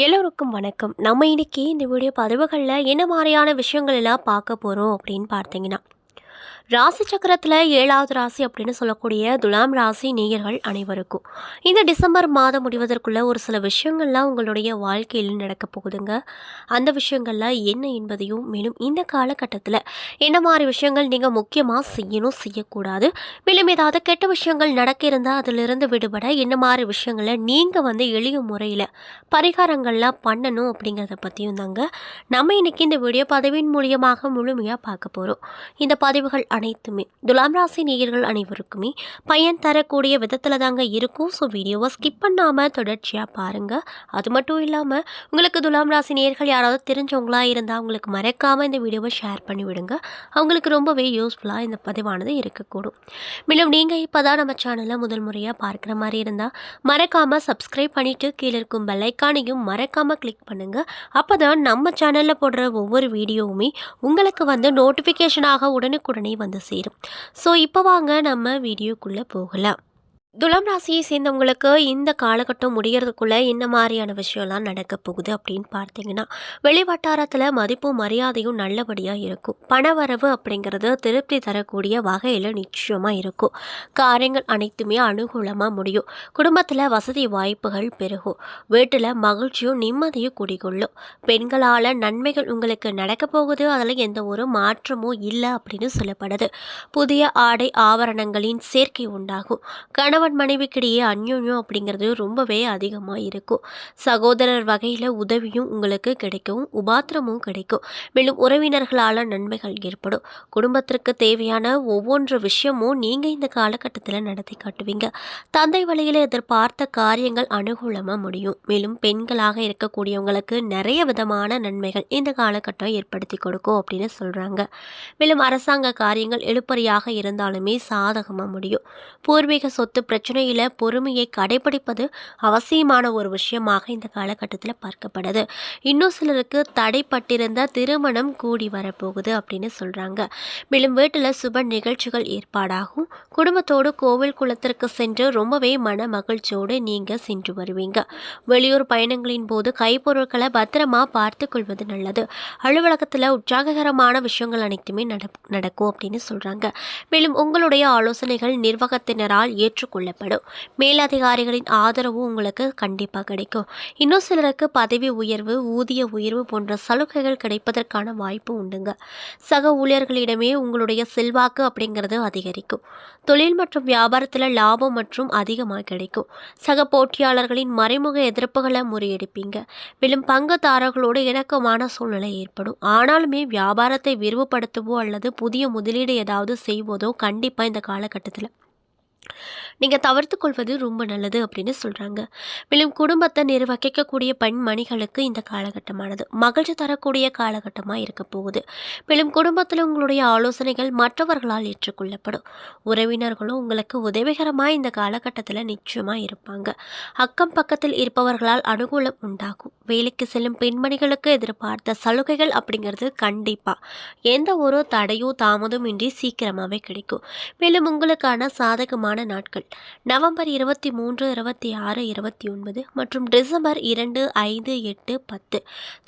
எல்லோருக்கும் வணக்கம். நம்ம இன்னைக்கு இந்த வீடியோ பதிவுகளில் என்ன மாதிரியான விஷயங்கள் எல்லாம் பார்க்க போகிறோம் அப்படின்னு பார்த்தீங்கன்னா ராசி சக்கரத்தில் ஏழாவது ராசி அப்படின்னு சொல்லக்கூடிய துலாம் ராசி நேயர்கள் அனைவருக்கும். இந்த டிசம்பர் மாதம் முடிவதற்குள்ள ஒரு சில விஷயங்கள்லாம் உங்களுடைய வாழ்க்கையில் நடக்க போகுதுங்க. அந்த விஷயங்கள்லாம் என்ன என்பதையும் மேலும் இந்த காலகட்டத்தில் என்ன மாதிரி விஷயங்கள் நீங்கள் முக்கியமாக செய்யணும் செய்யக்கூடாது. மேலும் ஏதாவது கெட்ட விஷயங்கள் நடக்க இருந்தால் அதிலிருந்து விடுபட என்ன மாதிரி விஷயங்களை நீங்கள் வந்து எளிய முறையில் பரிகாரங்கள்லாம் பண்ணணும் அப்படிங்கிறத பற்றியும் தாங்க. நம்ம இன்னைக்கு இந்த வீடியோ பதவியின் மூலியமாக முழுமையாக பார்க்க போகிறோம் இந்த பதிவுகள் அனைத்துமே. துலாம் ராசி நேயர்கள் அனைவருக்குமே பயன் தரக்கூடிய விதத்தில் தாங்க இருக்கும். ஸோ வீடியோவை ஸ்கிப் பண்ணாமல் தொடர்ச்சியாக பாருங்கள் அது மட்டும் இல்லாமல் உங்களுக்கு துலாம் ராசி நேயர்கள் யாராவது தெரிஞ்சவங்களா இருந்தால் அவங்களுக்கு மறக்காமல் இந்த வீடியோவை ஷேர் பண்ணி விடுங்க அவங்களுக்கு ரொம்பவே யூஸ்ஃபுல்லாக இந்த பதிவானது இருக்கக்கூடும். மேலும் நீங்கள் இப்போ தான் நம்ம சேனலை முதல் முறையாக பார்க்குற மாதிரி இருந்தால் மறக்காமல் சப்ஸ்கிரைப் பண்ணிவிட்டு கீழே இருக்கும் பெல்லைக்கானையும் மறக்காமல் கிளிக் பண்ணுங்கள் அப்போ தான் நம்ம சேனலில் போடுற ஒவ்வொரு வீடியோவுமே உங்களுக்கு வந்து நோட்டிஃபிகேஷனாக உடனுக்குடனே வந்து சேரும். ஸோ இப்போ வாங்க நம்ம வீடியோக்குள்ளே போகலாம். துலாம் ராசியை சேர்ந்தவங்களுக்கு இந்த காலகட்டம் முடிகிறதுக்குள்ளே என்ன மாதிரியான விஷயம்லாம் நடக்க போகுது அப்படின்னு பார்த்தீங்கன்னா வெளி வட்டாரத்தில் மதிப்பும் மரியாதையும் நல்லபடியாக இருக்கும். பணவரவு அப்படிங்கிறது திருப்தி தரக்கூடிய வகையில் நிச்சயமாக இருக்கும். காரியங்கள் அனைத்துமே அனுகூலமாக முடியும். குடும்பத்தில் வசதி வாய்ப்புகள் பெருகும். வீட்டில் மகிழ்ச்சியும் நிம்மதியும் குடிகொள்ளும். பெண்களால் நன்மைகள் உங்களுக்கு நடக்க போகுது. அதில் எந்த ஒரு மாற்றமும் இல்லை அப்படின்னு சொல்லப்படுது. புதிய ஆடை ஆபரணங்களின் சேர்க்கை உண்டாகும். கணவன் மனைவிக்கிடையே அந்யோன்யம் அப்படிங்கிறது ரொம்பவே அதிகமாக இருக்கும். சகோதரர் வகையில் உதவியும் உங்களுக்கு கிடைக்கும் உபாத்திரமும் கிடைக்கும். மேலும் உறவினர்களால் நன்மைகள் ஏற்படும். குடும்பத்திற்கு தேவையான ஒவ்வொன்று விஷயமும் நீங்கள் இந்த காலகட்டத்தில் நடத்தி காட்டுவீங்க. தந்தை வழியில் எதிர்பார்த்த காரியங்கள் அனுகூலமாக முடியும். மேலும் பெண்களாக இருக்கக்கூடியவங்களுக்கு நிறைய விதமான நன்மைகள் இந்த காலகட்டம் ஏற்படுத்தி கொடுக்கும் அப்படின்னு சொல்கிறாங்க மேலும் அரசாங்க காரியங்கள் எழுப்பறியாக இருந்தாலுமே சாதகமாக முடியும். பூர்வீக சொத்து பிரச்சனையில் பொறுமையை கடைபிடிப்பது அவசியமான ஒரு விஷயமாக இந்த காலகட்டத்தில் பார்க்கப்படுது. இன்னும் சிலருக்கு தடைப்பட்டிருந்த திருமணம் கூடி வரப்போகுது அப்படின்னு சொல்கிறாங்க மேலும் வீட்டில் சுப நிகழ்ச்சிகள் ஏற்பாடாகும். குடும்பத்தோடு கோவில் குளத்திற்கு சென்று ரொம்பவே மன மகிழ்ச்சியோடு நீங்கள் சென்று வருவீங்க. வெளியூர் பயணங்களின் போது கைப்பொருட்களை பத்திரமா பார்த்து கொள்வது நல்லது. அலுவலகத்தில் உற்சாககரமான விஷயங்கள் அனைத்துமே நடக்கும் அப்படின்னு சொல்கிறாங்க மேலும் உங்களுடைய ஆலோசனைகள் நிர்வாகத்தினரால் கொள்ளப்படும். மேலதிகாரிகளின் ஆதரவு உங்களுக்கு கண்டிப்பாக கிடைக்கும். இன்னும் சிலருக்கு பதவி உயர்வு ஊதிய உயர்வு போன்ற சலுகைகள் கிடைப்பதற்கான வாய்ப்பு உண்டுங்க. சக ஊழியர்களிடமே உங்களுடைய செல்வாக்கு அப்படிங்கிறது அதிகரிக்கும். தொழில் மற்றும் வியாபாரத்தில் லாபம் மற்றும் அதிகமாக கிடைக்கும். சக போட்டியாளர்களின் மறைமுக எதிர்ப்புகளை முறியடிப்பீங்க. மேலும் பங்குதாரர்களோடு இணக்கமான சூழ்நிலை ஏற்படும். ஆனாலுமே வியாபாரத்தை விரிவுபடுத்தவோ அல்லது புதிய முதலீடு ஏதாவது செய்வதோ கண்டிப்பாக இந்த காலகட்டத்தில். நீங்கள் தவிர்த்து கொள்வது ரொம்ப நல்லது அப்படின்னு சொல்கிறாங்க மேலும் குடும்பத்தை நிர்வகிக்கக்கூடிய பெண்மணிகளுக்கு இந்த காலகட்டமானது மகிழ்ச்சி தரக்கூடிய காலகட்டமாக இருக்க போகுது. மேலும் குடும்பத்தில் உங்களுடைய ஆலோசனைகள் மற்றவர்களால் ஏற்றுக்கொள்ளப்படும். உறவினர்களும் உங்களுக்கு உதவிகரமாக இந்த காலகட்டத்தில் நிச்சயமாக இருப்பாங்க. அக்கம் பக்கத்தில் இருப்பவர்களால் அனுகூலம் உண்டாகும். வேலைக்கு செல்லும் பெண்மணிகளுக்கு எதிர்பார்த்த சலுகைகள் அப்படிங்கிறது கண்டிப்பாக எந்த ஒரு தடையோ தாமதம் இன்றி சீக்கிரமாகவே கிடைக்கும். மேலும் உங்களுக்கான சாதகமான நாட்கள். நவம்பர் இருபத்தி மூன்று இருபத்தி ஆறு இருபத்தி ஒன்பது மற்றும் டிசம்பர் இரண்டு ஐந்து எட்டு பத்து.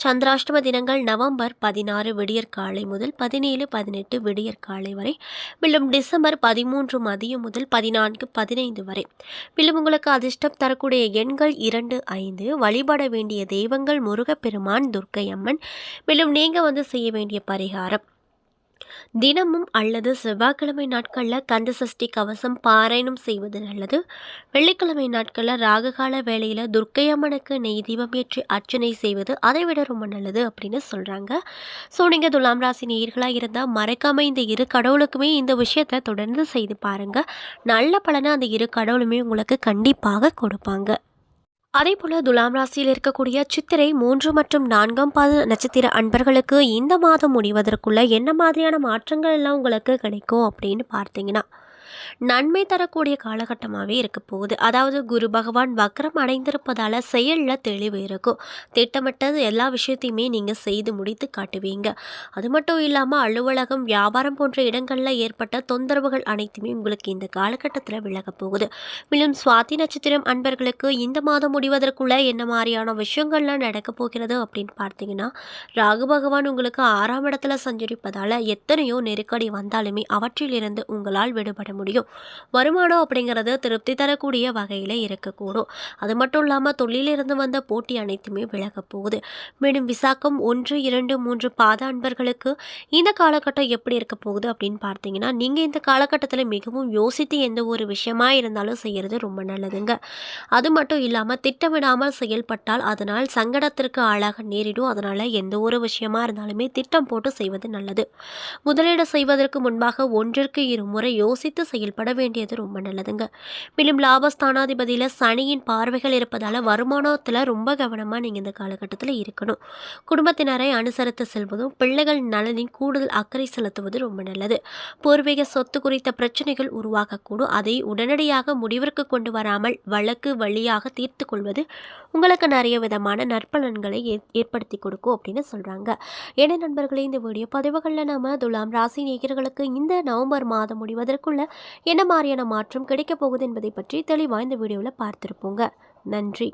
சந்திராஷ்டம தினங்கள் நவம்பர் பதினாறு விடியற்காலை முதல் பதினேழு பதினெட்டு விடியற்காலை வரை மேலும் டிசம்பர் பதிமூன்று மதியம் முதல் பதினான்கு பதினைந்து வரை. மேலும் உங்களுக்கு அதிர்ஷ்டம் தரக்கூடிய எண்கள் இரண்டு ஐந்து. வழிபட வேண்டிய தெய்வங்கள் முருகப்பெருமான் துர்க்கை அம்மன் மேலும் நீங்கள் வந்து செய்ய வேண்டிய பரிகாரம். தினமும் அல்லது செவ்வாய்க்கிழமை நாட்களில் கந்த சஷ்டி கவசம் பாராயணம் செய்வது நல்லது. வெள்ளிக்கிழமை நாட்களில் ராககால வேளையில் துர்க்கை அம்மனுக்கு நெய் தீபம் ஏற்றி அர்ச்சனை செய்வது அதை விட ரொம்ப நல்லது அப்படின்னு சொல்கிறாங்க ஸோ நீங்கள் துலாம் ராசி நேயர்களாக இருந்தால் மறக்காமல் இந்த இரு கடவுளுக்குமே இந்த விஷயத்தை தொடர்ந்து செய்து பாருங்கள் நல்ல பலனை அந்த இரு கடவுளுமே உங்களுக்கு கண்டிப்பாக கொடுப்பாங்க. அதே போல துலாம் ராசியில் இருக்கக்கூடிய சித்திரை மூன்று மற்றும் நான்காம் பாத நட்சத்திர அன்பர்களுக்கு இந்த மாதம் முடிவதற்குள்ள என்ன மாதிரியான மாற்றங்கள் எல்லாம் உங்களுக்கு கிடைக்கும் அப்படின்னு பார்த்தீங்கன்னா நன்மை தரக்கூடிய காலகட்டமாகவே இருக்க போகுது. அதாவது குரு பகவான் வக்ரம் அடைந்திருப்பதால் செயலில் தெளிவு இருக்கும். திட்டமிட்டது எல்லா விஷயத்தையுமே நீங்கள் செய்து முடித்து காட்டுவீங்க. அது மட்டும் இல்லாமல் அலுவலகம் வியாபாரம் போன்ற இடங்களில் ஏற்பட்ட தொந்தரவுகள் அனைத்துமே உங்களுக்கு இந்த காலகட்டத்தில் விலக போகுது. மேலும் சுவாதி நட்சத்திரம் அன்பர்களுக்கு இந்த மாதம் முடிவதற்குள்ள என்ன மாதிரியான விஷயங்கள்லாம் நடக்க போகிறது அப்படின்னு பார்த்தீங்கன்னா ராகு பகவான் உங்களுக்கு ஆறாம் இடத்துல சஞ்சரிப்பதால் எத்தனையோ நெருக்கடி வந்தாலுமே அவற்றிலிருந்து உங்களால் விடுபட முடியும். வருமானம் அப்படிங்கிறது திருப்தி தரக்கூடிய வகையில் இருக்கக்கூடும். அது மட்டும் இல்லாமல் தொழிலிருந்து வந்த போட்டி அனைத்துமே விலக போகுது. மேலும் விசாக்கம் ஒன்று இரண்டு மூன்று பாத அன்பர்களுக்கு இந்த காலகட்டம் எப்படி இருக்க போகுது அப்படின்னு பார்த்தீங்கன்னா நீங்கள் இந்த காலகட்டத்தில் மிகவும் யோசித்து எந்த ஒரு விஷயமா இருந்தாலும் செய்கிறது ரொம்ப நல்லதுங்க. அது மட்டும் இல்லாமல் திட்டமிடாமல் செயல்பட்டால் அதனால் சங்கடத்திற்கு ஆளாக நேரிடும். அதனால் எந்த ஒரு விஷயமா இருந்தாலுமே திட்டம் போட்டு செய்வது நல்லது. முதலீடு செய்வதற்கு முன்பாக ஒன்றிற்கு இருமுறை யோசித்து செயல் செயல்பட வேண்டியது ரொம்ப நல்லதுங்க. மேலும் லாபஸ்தானாதிபதியில் சனியின் பார்வைகள் இருப்பதால் வருமானத்தில் ரொம்ப கவனமாக நீங்கள் இந்த காலகட்டத்தில் இருக்கணும். குடும்பத்தினரை அனுசரித்து செல்வதும் பிள்ளைகள் நலனின் கூடுதல் அக்கறை செலுத்துவது ரொம்ப நல்லது. பூர்வீக சொத்து குறித்த பிரச்சனைகள் உருவாகக்கூடும். அதை உடனடியாக முடிவிற்கு கொண்டு வராமல் வழக்கு வழியாக தீர்த்து கொள்வது உங்களுக்கு நிறைய விதமான நற்பலன்களை ஏ ஏற்படுத்தி கொடுக்கும் அப்படின்னு சொல்கிறாங்க ஏன்னா நண்பர்களே இந்த வீடியோ பதிவுகளில் நம்ம துலாம் ராசி நேயர்களுக்கு இந்த நவம்பர் மாதம் முடிவதற்குள்ள என்ன மாதிரியான மாற்றம் கிடைக்கப் போகுது என்பதை பற்றி தெளிவாக இந்த வீடியோவில் பார்த்துருப்போங்க. நன்றி.